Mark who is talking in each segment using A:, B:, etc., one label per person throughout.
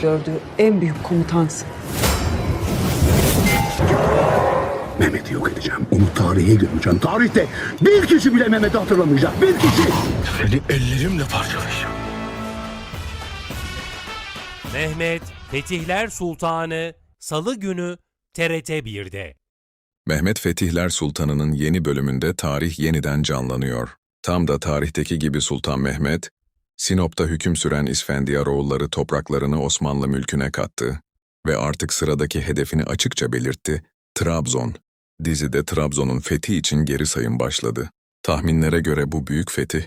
A: gördüğü en büyük komutansın.
B: Mehmet'i yok edeceğim. Onu tarihe gömeceğim. Tarihte bir kişi bile Mehmet'i hatırlamayacak. Bir kişi.
C: Seni ellerimle parçalayacağım.
D: Mehmet Fetihler Sultanı Salı günü TRT 1'de.
E: Mehmet Fetihler Sultanı'nın yeni bölümünde tarih yeniden canlanıyor. Tam da tarihteki gibi Sultan Mehmet, Sinop'ta hüküm süren İsfendiyaroğulları topraklarını Osmanlı mülküne kattı ve artık sıradaki hedefini açıkça belirtti, Trabzon. Dizide Trabzon'un fethi için geri sayım başladı. Tahminlere göre bu büyük fetih,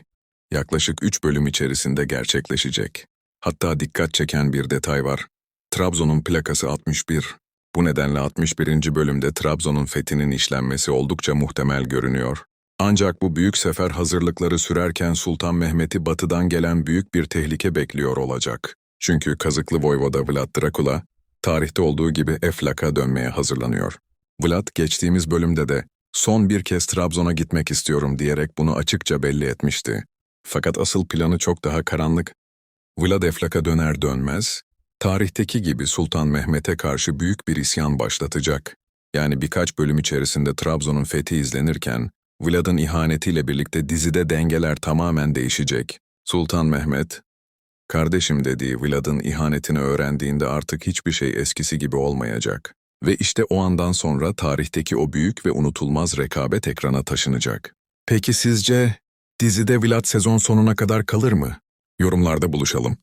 E: yaklaşık 3 bölüm içerisinde gerçekleşecek. Hatta dikkat çeken bir detay var. Trabzon'un plakası 61. Bu nedenle 61. bölümde Trabzon'un fethinin işlenmesi oldukça muhtemel görünüyor. Ancak bu büyük sefer hazırlıkları sürerken Sultan Mehmet'i batıdan gelen büyük bir tehlike bekliyor olacak. Çünkü kazıklı voyvoda Vlad Dracula, tarihte olduğu gibi Eflak'a dönmeye hazırlanıyor. Vlad geçtiğimiz bölümde de son bir kez Trabzon'a gitmek istiyorum diyerek bunu açıkça belli etmişti. Fakat asıl planı çok daha karanlık. Vlad Eflak'a döner dönmez, tarihteki gibi Sultan Mehmet'e karşı büyük bir isyan başlatacak. Yani birkaç bölüm içerisinde Trabzon'un fethi izlenirken, Vlad'ın ihanetiyle birlikte dizide dengeler tamamen değişecek. Sultan Mehmet, kardeşim dediği Vlad'ın ihanetini öğrendiğinde artık hiçbir şey eskisi gibi olmayacak. Ve işte o andan sonra tarihteki o büyük ve unutulmaz rekabet ekrana taşınacak. Peki sizce dizide Vlad sezon sonuna kadar kalır mı? Yorumlarda buluşalım.